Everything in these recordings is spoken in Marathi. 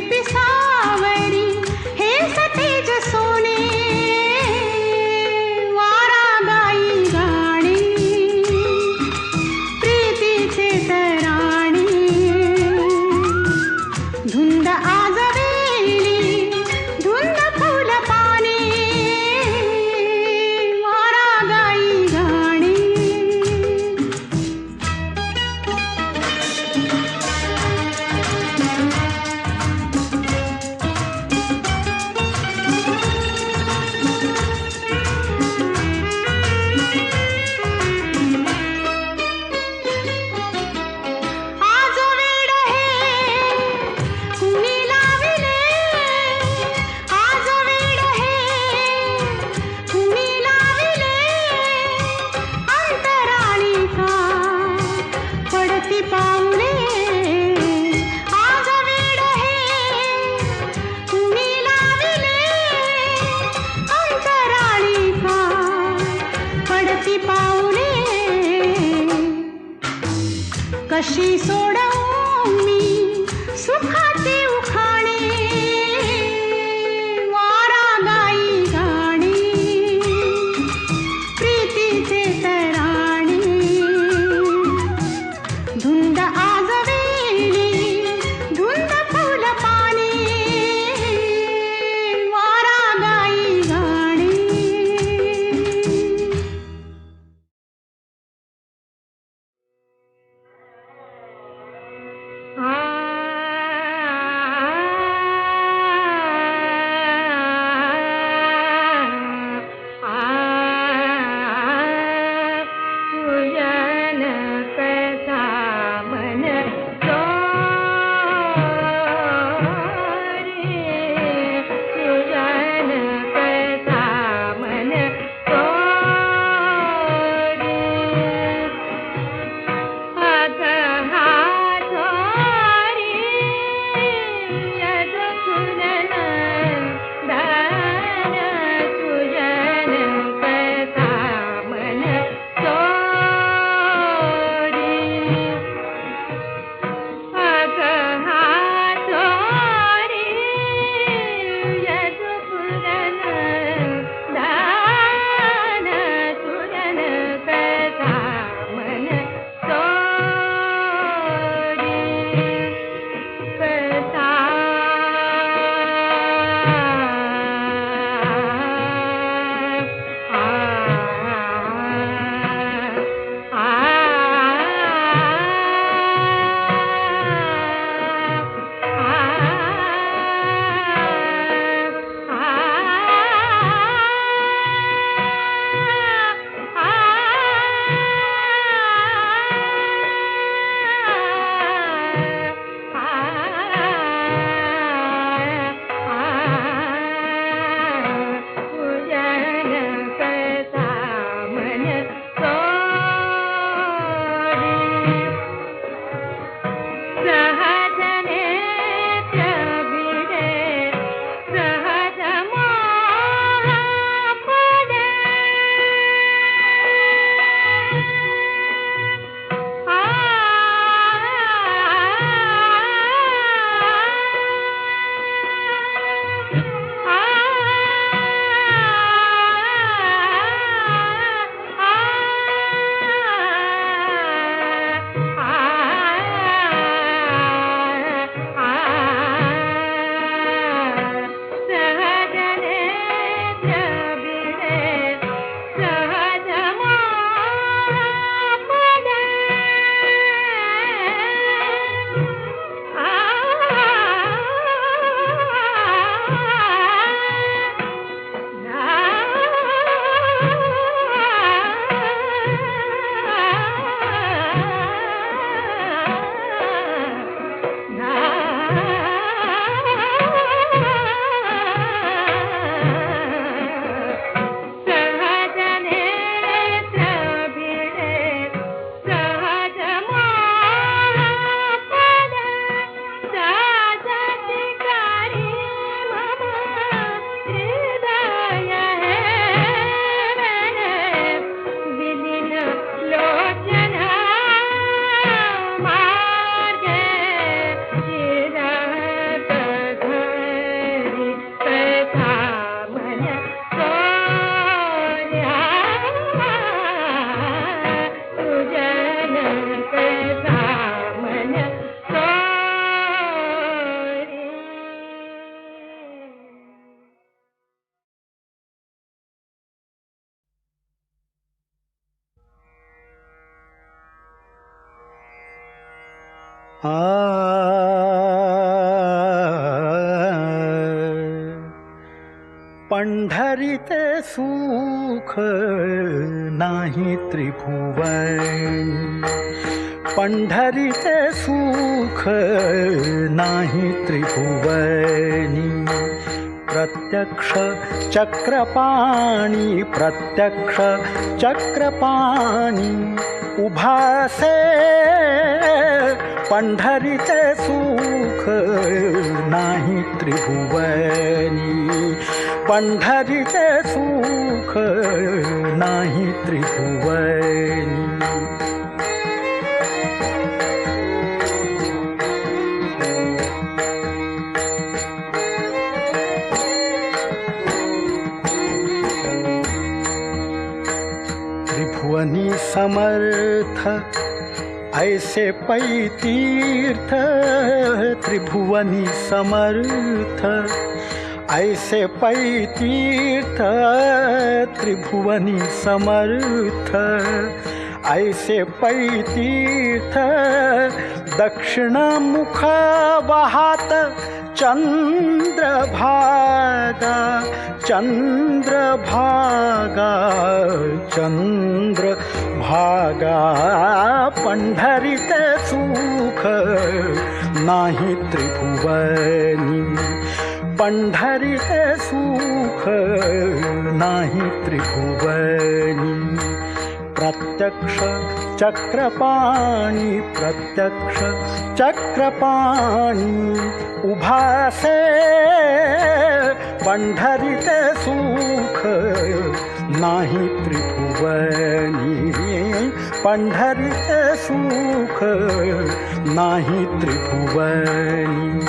पिसा कशी सोडवू पंढरीते सुख नाही त्रिभुवनी। प्रत्यक्ष चक्रपाणी प्रत्यक्ष चक्रपाणी। उभासे पंढरीचे सुख नाही त्रिभुवनी। पंढरीचे सुख नाही त्रिभुवनी। समर्थ ऐसे पैतीर्थ त्रिभुवनि समर्थ ऐसे पैतीर्थ पैतीर्थिभुवनि समर्थ ऐसे पैतीर्थ दक्षिणमुख चन्द्रभागा चन्द्र भाग चन्द्रभाग चन्द्र चंद्रभागा पंढरीत सुख नाही त्रिभुवनी. पंढरीत सुख नाही त्रिभुवनी. प्रत्यक्ष चक्रपाणी प्रत्यक्ष चक्रपाणी उभासे पंढरीचे सुख नाही त्रिभुवनी। पंढरीचे सुख नाही त्रिभुवनी।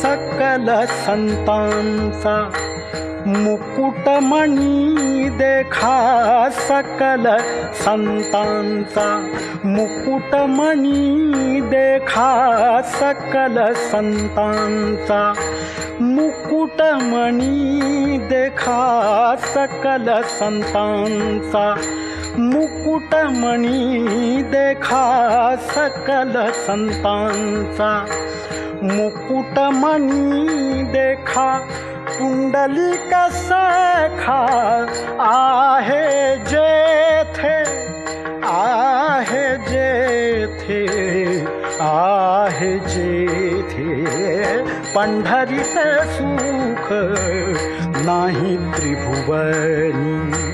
सकल संतांचा मुकुटमणी देखा सकल संतांचा। मुकुटमणी देखा सकल संतांचा। मुकुटमणी देखा सकल संतांचा। मुकुटमणी देखा सकल संतांचा। मुकुटमणी देखा पुंडलिक सखा आहे जेथे आहे जेथे आहे जेथे. पंढरीत सुख नाही त्रिभुवनी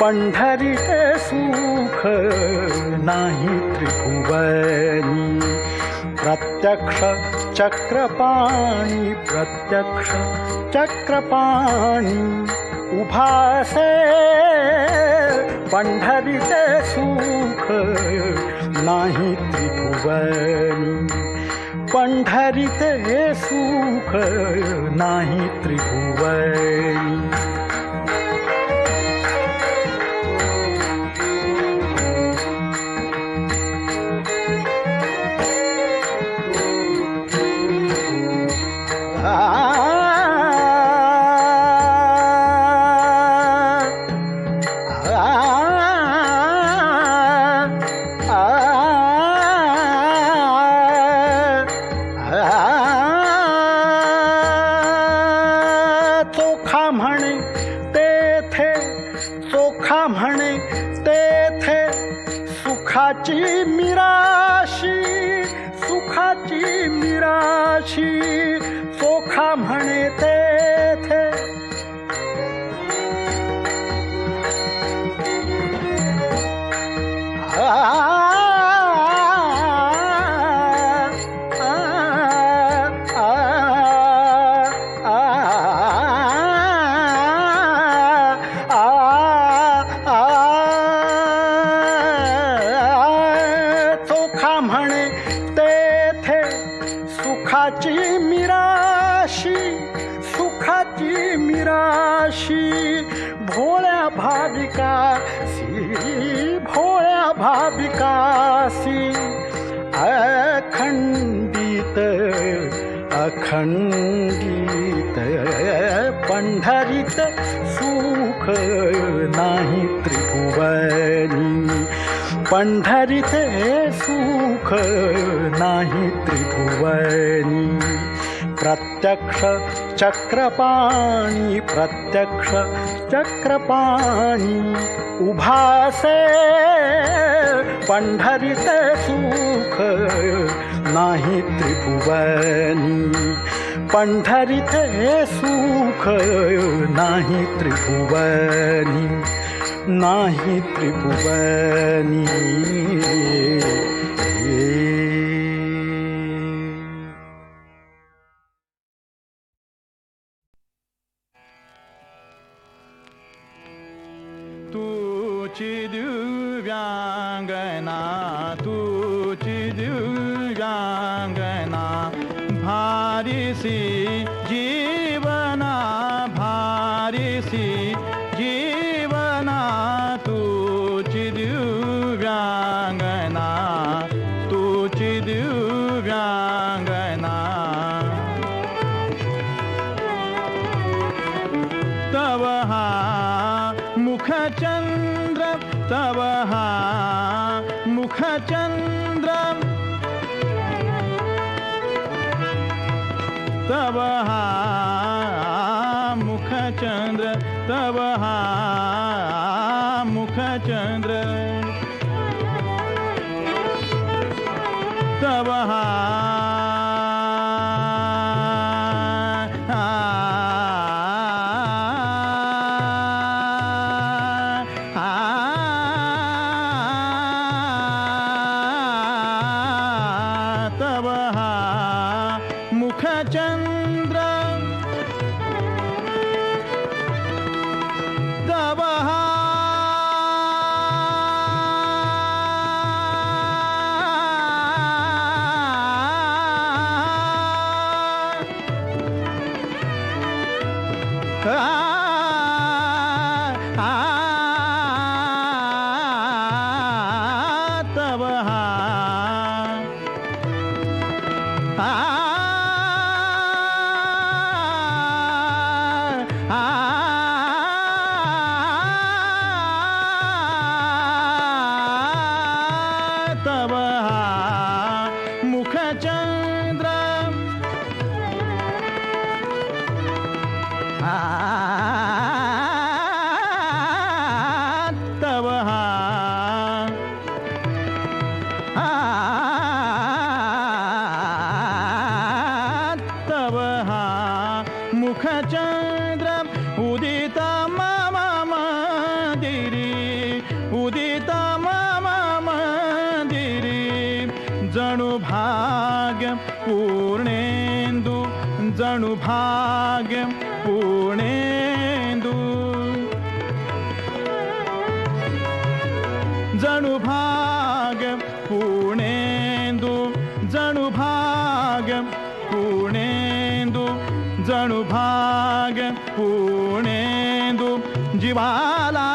पंढरीत सुख नाही त्रिभुवनी. प्रत्यक्ष चक्रपाणी प्रत्यक्ष चक्रपाणी उभासे पंढरीचे सुख नाही त्रिभुवनी. पंढरीचे सुख नाही त्रिभुवनी. सुखाची मिराशी सुखाची मिराशी चोखा म्हणे ते शि भोया भावकाशि भोया भाविकासी अखण्डित अखण्डित पण्ढरित सुख निभुवनि पण्ढरित सुख न त्रिभुवनी। प्रत्यक्ष चक्रपाणी प्रत्यक्ष चक्रपाणी उभासे पंढरित सुख नाही त्रिभुवनी. पंढरित सुख नाही त्रिभुवनी. नाही त्रिभुवनी. मुखचन्द्र तव मुखचन्द्र तव 啊 गुणेंदू जीवाला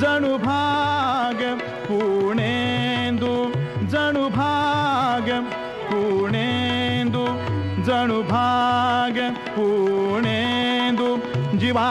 जनु भाग पूणेन्दु जनु भग कुणेन्दु जनु भाग पूणेन्दु जिवा